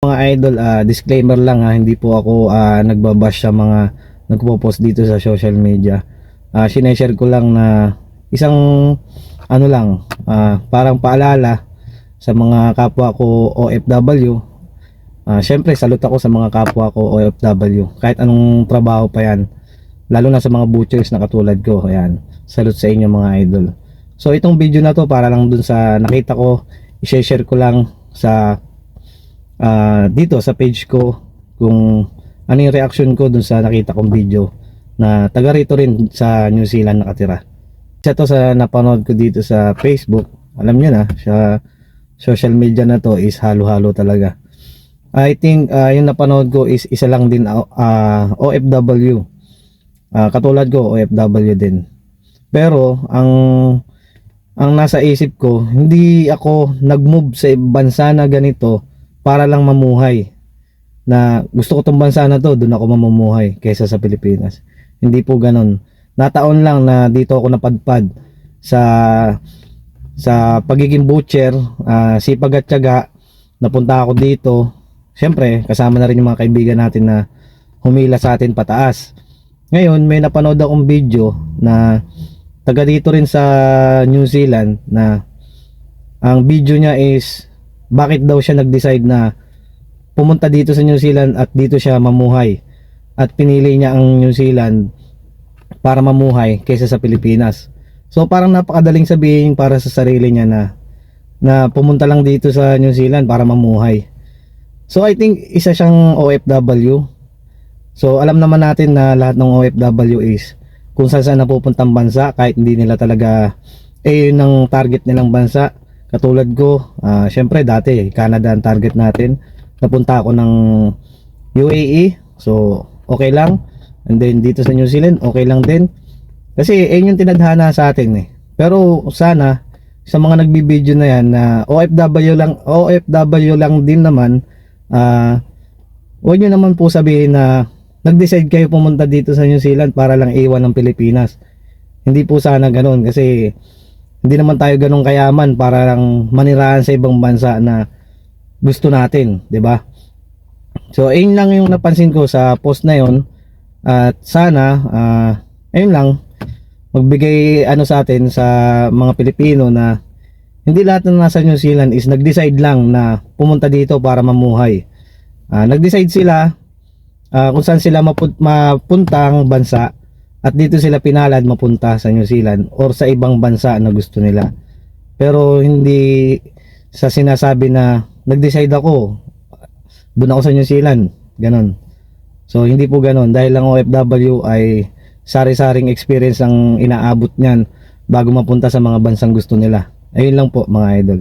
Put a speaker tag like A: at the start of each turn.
A: Mga idol, ah, disclaimer lang ha, hindi po ako ah, nagbabash sa mga nagpo-post dito sa social media. Ah, sineshare ko lang na isang ano lang, ah, parang paalala sa mga kapwa ko OFW. Ah, syempre, salute ako sa mga kapwa ko OFW. Kahit anong trabaho pa yan. Lalo na sa mga butchers na katulad ko. Ayan. Salute sa inyo mga idol. So, itong video na to para lang dun sa nakita ko. I-share ko lang sa ah, dito sa page ko kung ano yung reaction ko dun sa nakita kong video na taga rito rin sa New Zealand nakatira. Isa to sa napanood ko dito sa Facebook. Alam nyo na, sa social media na to is halo-halo talaga. I think ah, yung napanood ko is isa lang din ah, OFW. Ah, katulad ko OFW din. Pero ang ang nasa isip ko, hindi ako nag-move sa bansa na ganito para lang mamuhay. Na gusto ko tong bansa na to, doon ako mamumuhay kaysa sa Pilipinas. Hindi po ganon. Nataon lang na dito ako napadpad sa sa pagiging butcher, ah, sipag at tiyaga, napunta ako dito. Siyempre, kasama na rin yung mga kaibigan natin na humila sa atin pataas. Ngayon, may napanood akong video na taga dito rin sa New Zealand na ang video niya is bakit daw siya nag-decide na pumunta dito sa New Zealand at dito siya mamuhay at pinili niya ang New Zealand para mamuhay kaysa sa Pilipinas. So parang napakadaling sabihin para sa sarili niya na na pumunta lang dito sa New Zealand para mamuhay. So I think isa siyang OFW. So alam naman natin na lahat ng OFW is kung saan saan napupuntang bansa kahit hindi nila talaga eh yun ang target nilang bansa. Katulad ko, ah syempre dati Canada ang target natin. Napunta ako ng UAE. So okay lang. And then dito sa New Zealand, okay lang din. Kasi eh yung tinadhana sa atin eh. Pero sana sa mga nagbibideo na yan na OFW lang OFW lang din naman ah huwag nyo naman po sabihin na nag-decide kayo pumunta dito sa New Zealand para lang iwan ng Pilipinas. Hindi po sana ganoon kasi hindi naman tayo ganun kayaman para lang manirahan sa ibang bansa na gusto natin, 'di ba? So, ayun lang yung napansin ko sa post na yon. At sana ah ayun lang magbigay ano sa atin sa mga Pilipino na hindi lahat na nasa New Zealand is nag-decide lang na pumunta dito para mamuhay. Ah, nag-decide sila ah, kung saan sila mapun- mapuntang bansa at dito sila pinalad mapunta sa New Zealand or sa ibang bansa na gusto nila. Pero hindi sa sinasabi na nag-decide ako doon ako sa New Zealand, ganon. So hindi po ganon dahil ang OFW ay sari-saring experience ang inaabot niyan bago mapunta sa mga bansang gusto nila. Ayun lang po mga idol.